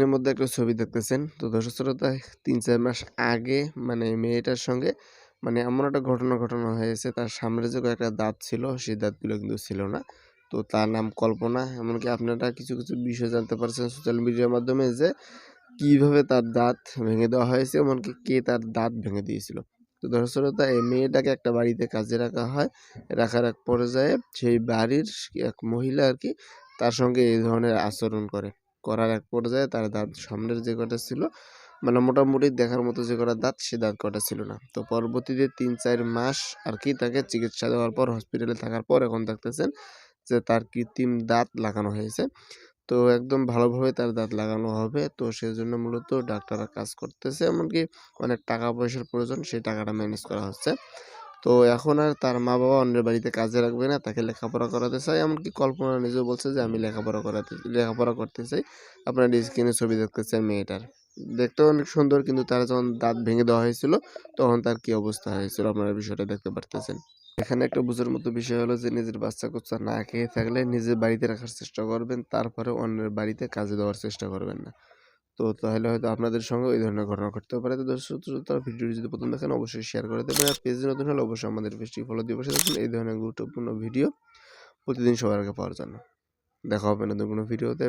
এর মধ্যে একটা ছবি দেখতেছেন। তো দর্শক শ্রোতা, তিন চার মাস আগে মানে মেয়েটার সঙ্গে মানে এমন একটা ঘটনা ঘটনা হয়েছে। তার সামনে যে কয়েকটা দাঁত ছিল, সেই দাঁতগুলো কিন্তু ছিল না। তো তার নাম কল্পনা। এমনকি আপনারা কিছু কিছু বিষয় জানতে পারছেন সোশ্যাল মিডিয়ার মাধ্যমে যে কীভাবে তার দাঁত ভেঙে দেওয়া হয়েছে, এমনকি কে তার দাঁত ভেঙে দিয়েছিল। তো দর্শক শ্রোতা, এই মেয়েটাকে একটা বাড়িতে কাজে রাখা হয়। রাখার এক পর্যায়ে সেই বাড়ির এক মহিলা আর কি তার সঙ্গে এই ধরনের আচরণ করে। করার এক পর্যায়ে তার দাঁত সামনের যে কটা ছিল মানে মোটামুটি দেখার মতো যে কটা দাঁত, সে দাঁত কটা ছিল না। তো পরবর্তীতে তিন চার মাস আর কি তাকে চিকিৎসা দেওয়ার পর হসপিটালে থাকার পর এখন দেখতেছেন যে তার কৃত্রিম দাঁত লাগানো হয়েছে। তো একদম ভালোভাবে তার দাঁত লাগানো হবে। তো সেজন্য মূলত ডাক্তাররা কাজ করতেছে, এমনকি অনেক টাকা পয়সার প্রয়োজন, সেই টাকাটা ম্যানেজ করা হচ্ছে। তো এখন আর তার মা বাবা অন্যের বাড়িতে কাজে রাখবে না, তাকে লেখাপড়া করাতে চায় এমনকি কল্পনা নিজেও বলছে যে, আমি লেখাপড়া করাতে, লেখাপড়া করতে চাই। আপনার স্ক্রিনে ছবি দেখতেছেন মেয়েটার। দেখতেও অনেক সুন্দর, কিন্তু তার যখন দাঁত ভেঙে দেওয়া হয়েছিল, তখন তার কি অবস্থা হয়েছিল আপনারা বিষয়টা দেখতে পারতেছেন। এখানে একটা বুঝার মতো বিষয় হলো যে, নিজের বাচ্চা কুচ্চা না খেয়ে থাকলে নিজের বাড়িতে রাখার চেষ্টা করবেন তারপরে অন্যের বাড়িতে কাজে দেওয়ার চেষ্টা করবেন না। তো তাহলে হয়তো আপনাদের সঙ্গে ওই ধরনের ঘটনা ঘটতে পারে। তো দর্শক, শ্রোতা, ভিডিওটি যদি প্রথম দেখেন, অবশ্যই শেয়ার করে দেবেন। আর পেজ নতুন হলে অবশ্যই আমাদের পেজটি ফলো দিয়ে বসে এই ধরনের গুরুত্বপূর্ণ ভিডিও প্রতিদিন সবার আগে পাওয়ার জন্য। দেখা হবে নতুন কোনো ভিডিওতে।